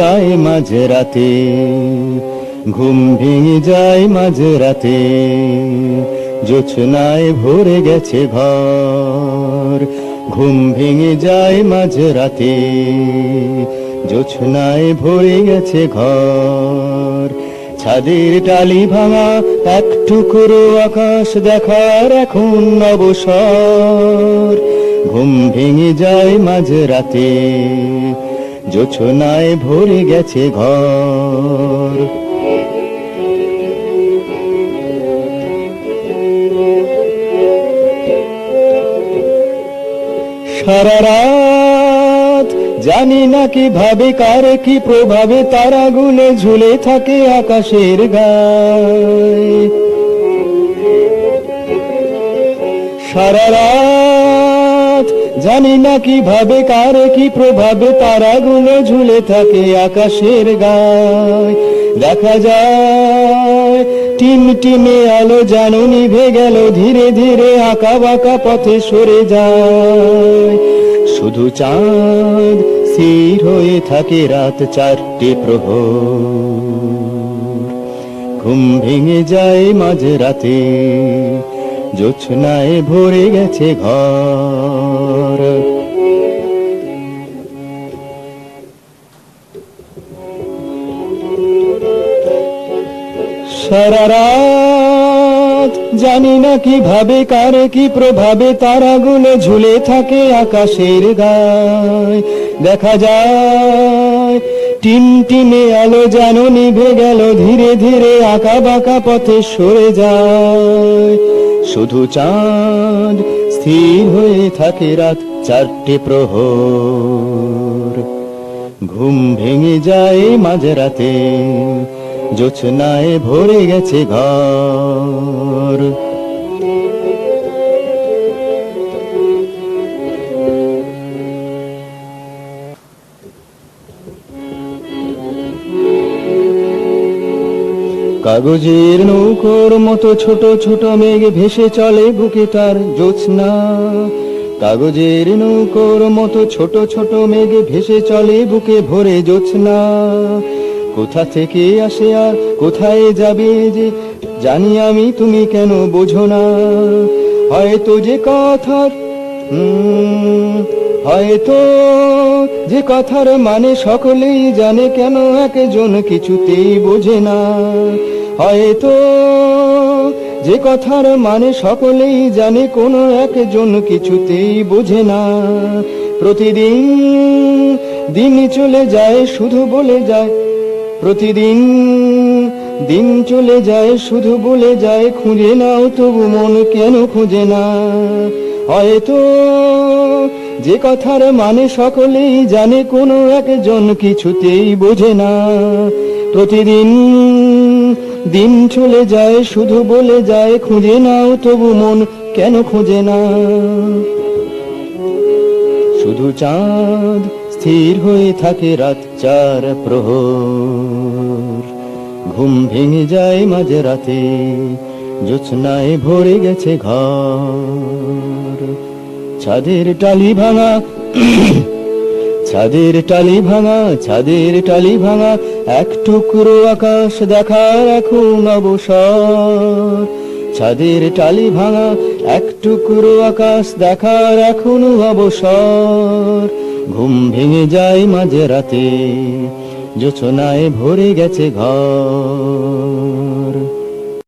যায় মাঝ রাতে ঘুম ভেঙে যায় মাঝ রাতে জোছনায় ভরে গেছে ঘর, ঘুম ভেঙে যায় মাঝ রাতে জোছনায় ভরে গেছে ঘর। ছাদের টালি ভাঙা এক টুকরো আকাশ দেখার এখন অবসর, ঘুম ভেঙে যায় মাঝ রাতে জোছনায় ভরে গেছে ঘর। সারা রাত জানি না কীভাবে কার কি প্রভাবে, তারাগুলো ঝুলে থাকে আকাশের গায়ে। সারা রাত জানি না কীভাবে, কার কি প্রভাবে, তারাগুলো ঝুলে থাকে আকাশের গায়। দেখা যায়, টিম টিমে আলো যেন নিভে গেল, ধীরে ধীরে আঁকা বাঁকা পথে সরে যায়। শুধু চাঁদ স্থির হয়ে থাকে রাত চারটে প্রহর। ঘুম ভেঙে যায় মাঝ রাতে জোছনায় ভরে গেছে ঘর। সারা রাত জানি না কীভাবে, কার কি প্রভাবে তারাগুলো ঝুলে থাকে আকাশের গায়। দেখা যায় টিম টিমে আলো যেন নিভে গেল, ধীরে ধীরে আঁকা বাঁকা পথে সরে যায়। শুধু চাঁদ স্থির হয়ে থাকে রাত চারটে প্রহর। ঘুম ভেঙে যায় মাঝে রাতে জোছনায় ভরে গেছে ঘর। কাগজের নৌকোর মতো ছোট ছোট মেঘ ভেসে চলে বুকে তার জোছনা কাগজের নৌকোর মতো ছোট ছোট মেঘ ভেসে চলে বুকে ভরে জোছনা কোথা থেকে আসে আর কোথায় যাবে যে জানি আমি তুমি কেন বোঝো না। হয়তো যে কথার হয়তো যে কথার মানে সকলেই জানে কেন একজন কিছুতেই বোঝে না। হয়তো যে কথার মানে সকলেই জানে কোনো একজন কিছুতেই বোঝে না। প্রতিদিন দিন চলে যায় শুধু বলে যায়। প্রতিদিন দিন চলে যায় শুধু বলে যায়, খুঁজে নাও তবু মন কেন খুঁজে না। হয়তো যে কথার মানে সকলেই জানে, কোনো একজন কিছুতেই বোঝে না। প্রতিদিন দিন চলে যায়, শুধু বলে যায়, খুঁজে নাও তবু মন, কেন খুঁজে না? শুধু চাঁদ স্থির হয়ে থাকে রাত চার প্রহর। ঘুম ভেঙে যায় মাঝে রাতে জোছনায় ভরে গেছে ঘর। ছাদের টালি ভাঙা, ছাদের টালি ভাঙা, ছাদের টালি ভাঙা, এক টুকরো আকাশ দেখার এখন অবসর। ছাদের টালি ভাঙা, এক টুকরো আকাশ দেখার এখনও অবসর। ঘুম ভেঙে যায় মাঝে রাতে, জোছনায় ভরে গেছে ঘর।